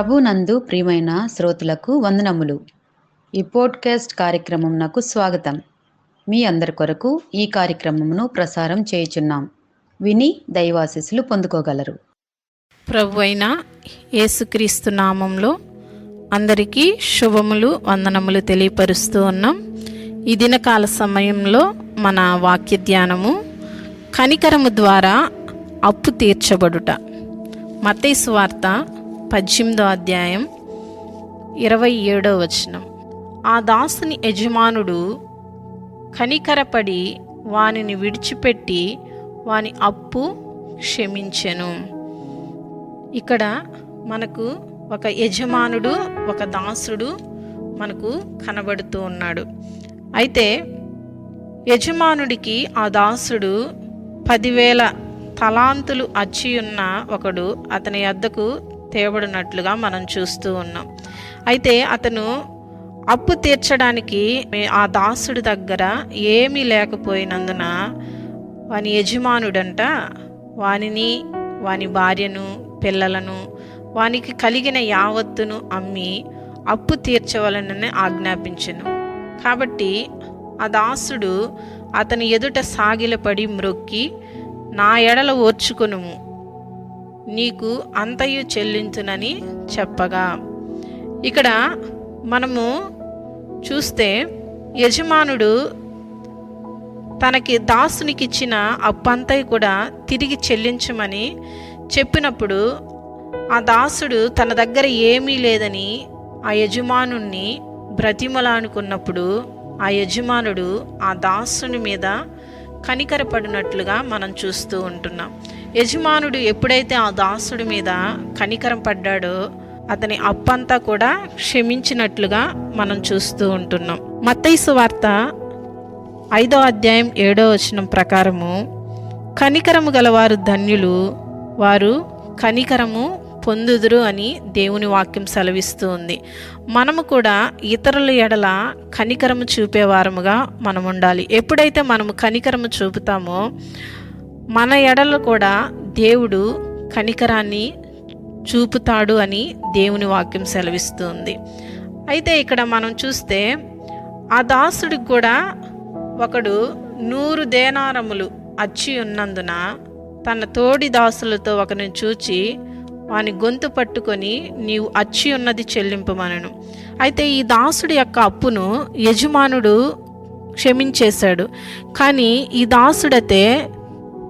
ప్రభునందు ప్రియమైన శ్రోతులకు వందనములు. ఈ పోడ్కాస్ట్ కార్యక్రమం నాకు స్వాగతం. మీ అందరి కొరకు ఈ కార్యక్రమమును ప్రసారం చేయుచున్నాం. విని దైవాశీస్సులు పొందుకోగలరు. ప్రభు అయిన యేసుక్రీస్తు నామంలో అందరికీ శుభములు వందనములు తెలియపరుస్తూ ఉన్నాం. ఈ దినకాల సమయంలో మన వాక్య ధ్యానము కనికరము ద్వారా అప్పు తీర్చబడుట. మతేసు వార్త పద్దెనిమిదో అధ్యాయం ఇరవై ఏడో వచనం. ఆ దాసుని యజమానుడు కనికరపడి వానిని విడిచిపెట్టి వాని అప్పు క్షమించెను. ఇక్కడ మనకు ఒక యజమానుడు ఒక దాసుడు మనకు కనబడుతూ ఉన్నాడు. అయితే యజమానుడికి ఆ దాసుడు పదివేల తలాంతులు అచ్చి ఉన్న ఒకడు అతని వద్దకు తేబడినట్లుగా మనం చూస్తూ ఉన్నాం. అయితే అతను అప్పు తీర్చడానికి ఆ దాసుడి దగ్గర ఏమీ లేకపోయినందున వాని యజమానుడంట వానిని వాని భార్యను పిల్లలను వానికి కలిగిన యావత్తును అమ్మి అప్పు తీర్చవలనని ఆజ్ఞాపించను. కాబట్టి ఆ దాసుడు అతని ఎదుట సాగిలపడి మ్రొక్కి నా ఎడల ఓర్చుకునుము. నీకు అంతయు చెల్లించునని చెప్పగా. ఇక్కడ మనము చూస్తే యజమానుడు తనకి దాసునికి ఇచ్చిన అప్పంతయి కూడా తిరిగి చెల్లించమని చెప్పినప్పుడు ఆ దాసుడు తన దగ్గర ఏమీ లేదని ఆ యజమానుణ్ణి బ్రతిమలానుకున్నప్పుడు ఆ యజమానుడు ఆ దాసుని మీద కనికరపడినట్లుగా మనం చూస్తూ ఉంటున్నాం. యజమానుడు ఎప్పుడైతే ఆ దాసుడి మీద కనికరం పడ్డాడో అతని అప్పంతా కూడా క్షమించినట్లుగా మనం చూస్తూ ఉంటున్నాం. మత్తైసు వార్త ఐదో అధ్యాయం ఏడో వచనం ప్రకారము కనికరము గలవారు ధన్యులు వారు కనికరము పొందుదురు అని దేవుని వాక్యం సెలవిస్తూ ఉంది. మనము కూడా ఇతరుల ఎడల కనికరము చూపేవారముగా మనం ఉండాలి ఎప్పుడైతే మనము కనికరము చూపుతామో మన ఎడలు కూడా దేవుడు కనికరాన్ని చూపుతాడు అని దేవుని వాక్యం సెలవిస్తుంది. అయితే ఇక్కడ మనం చూస్తే ఆ దాసుడికి కూడా ఒకడు నూరు దేనారములు అచ్చి ఉన్నందున తన తోడి దాసులతో ఒకరిని చూచి వాని గొంతు పట్టుకొని నీవు అచ్చి ఉన్నది చెల్లింపమనను. అయితే ఈ దాసుడి యొక్క అప్పును యజమానుడు క్షమించేశాడు. కానీ ఈ దాసుడైతే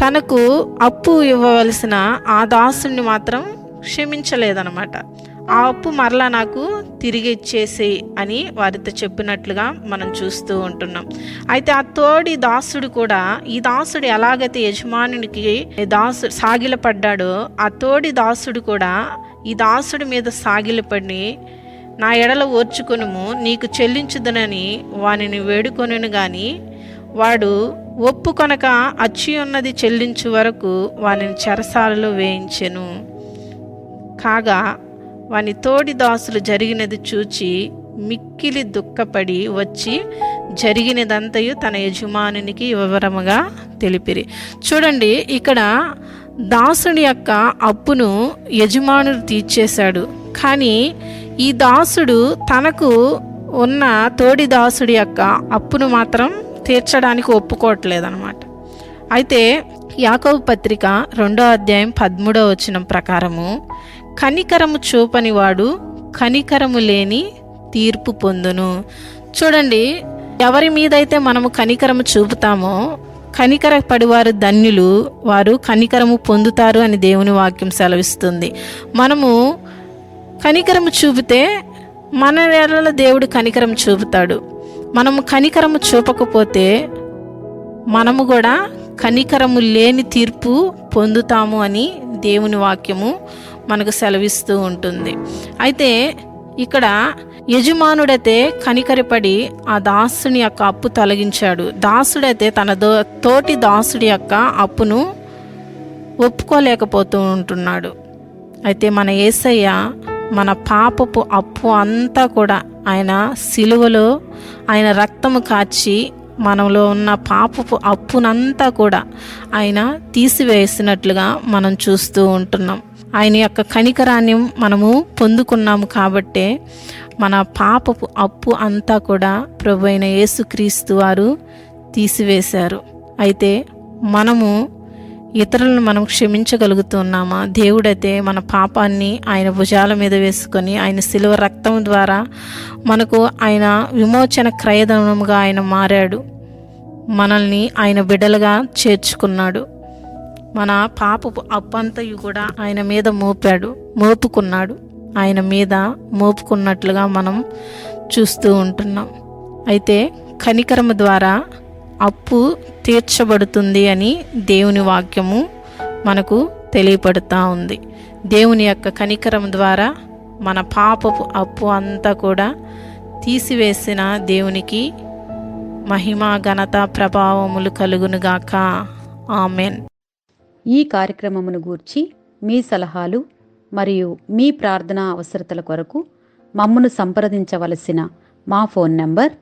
తనకు అప్పు ఇవ్వవలసిన ఆ దాసుని మాత్రం క్షమించలేదనమాట ఆ అప్పు మరలా నాకు తిరిగి ఇచ్చేసి అని వారితో చెప్పినట్లుగా మనం చూస్తూ ఉంటున్నాం. అయితే ఆ తోడి దాసుడు కూడా ఈ దాసుడు ఎలాగైతే యజమానునికి దాసు సాగిలపడ్డాడో ఆ తోడి దాసుడు కూడా ఈ దాసుడి మీద సాగిలపడి నా ఎడల ఓర్చుకొనుము నీకు చెల్లించుదనని వానిని వేడుకొనును కానీ వాడు ఒప్పుకొనక అచ్చి ఉన్నది చెల్లించు వరకు వానిని చెరసాలలో వేయించెను. కాగా వాని తోడి దాసులు జరిగినది చూచి మిక్కిలి దుఃఖపడి వచ్చి జరిగినదంతయు తన యజమానునికి వివరముగా తెలిపిరి. చూడండి ఇక్కడ దాసుని యొక్క అప్పును యజమానుడు తీర్చేశాడు. కానీ ఈ దాసుడు తనకు ఉన్న తోడి దాసుడి యొక్క అప్పును మాత్రం తీర్చడానికి ఒప్పుకోవట్లేదన్నమాట. అయితే యాకవ పత్రిక రెండో అధ్యాయం పదమూడో వచనం ప్రకారము కనికరము చూపని వాడు కనికరము లేని తీర్పు పొందును. చూడండి ఎవరి మీదైతే మనము కనికరము చూపుతామో కనికర పడివారు ధన్యులు వారు కనికరము పొందుతారు అని దేవుని వాక్యం సెలవిస్తుంది. మనము కనికరము చూపితే మన వేళలో దేవుడు కనికరం చూపుతాడు. మనము కనికరము చూపకపోతే మనము కూడా కనికరము లేని తీర్పు పొందుతాము అని దేవుని వాక్యము మనకు సెలవిస్తూ ఉంటుంది. అయితే ఇక్కడ యజమానుడైతే కనికరపడి ఆ దాసుని యొక్క అప్పు తొలగించాడు. దాసుడైతే తన దో తోటి దాసుడి యొక్క అప్పును ఒప్పుకోలేకపోతూ ఉంటున్నాడు. అయితే మన ఏసయ్య మన పాపపు అప్పు అంతా కూడా ఆయన సిలువలో ఆయన రక్తము కాచి మనలో ఉన్న పాపపు అప్పునంతా కూడా ఆయన తీసివేసినట్లుగా మనం చూస్తూ ఉంటున్నాం. ఆయన యొక్క కనికరాన్ని మనము పొందుకున్నాము కాబట్టే మన పాపపు అప్పు అంతా కూడా ప్రభు అయిన యేసుక్రీస్తు వారు తీసివేశారు. అయితే మనము ఇతరులను మనం క్షమించగలుగుతున్నామా? దేవుడైతే మన పాపాన్ని ఆయన భుజాల మీద వేసుకొని ఆయన శిలువ రక్తం ద్వారా మనకు ఆయన విమోచన క్రయధనముగా ఆయన మారాడు. మనల్ని ఆయన బిడ్డలుగా చేర్చుకున్నాడు. మన పాపపు అప్పంతయు కూడా ఆయన మీద మోపాడు మోపుకున్నాడు. ఆయన మీద మోపుకున్నట్లుగా మనం చూస్తూ ఉంటున్నాం. అయితే కనికరము ద్వారా అప్పు తీర్చబడుతుంది అని దేవుని వాక్యము మనకు తెలియపడుతూ ఉంది. దేవుని యొక్క కనికరం ద్వారా మన పాపపు అప్పు అంతా కూడా తీసివేసిన దేవునికి మహిమ ఘనత ప్రభావములు కలుగునుగాక ఆమెన్. ఈ కార్యక్రమమును గూర్చి మీ సలహాలు మరియు మీ ప్రార్థనా అవసరతల కొరకు మమ్మను సంప్రదించవలసిన మా ఫోన్ నంబర్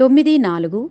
తొమ్మిది నాలుగు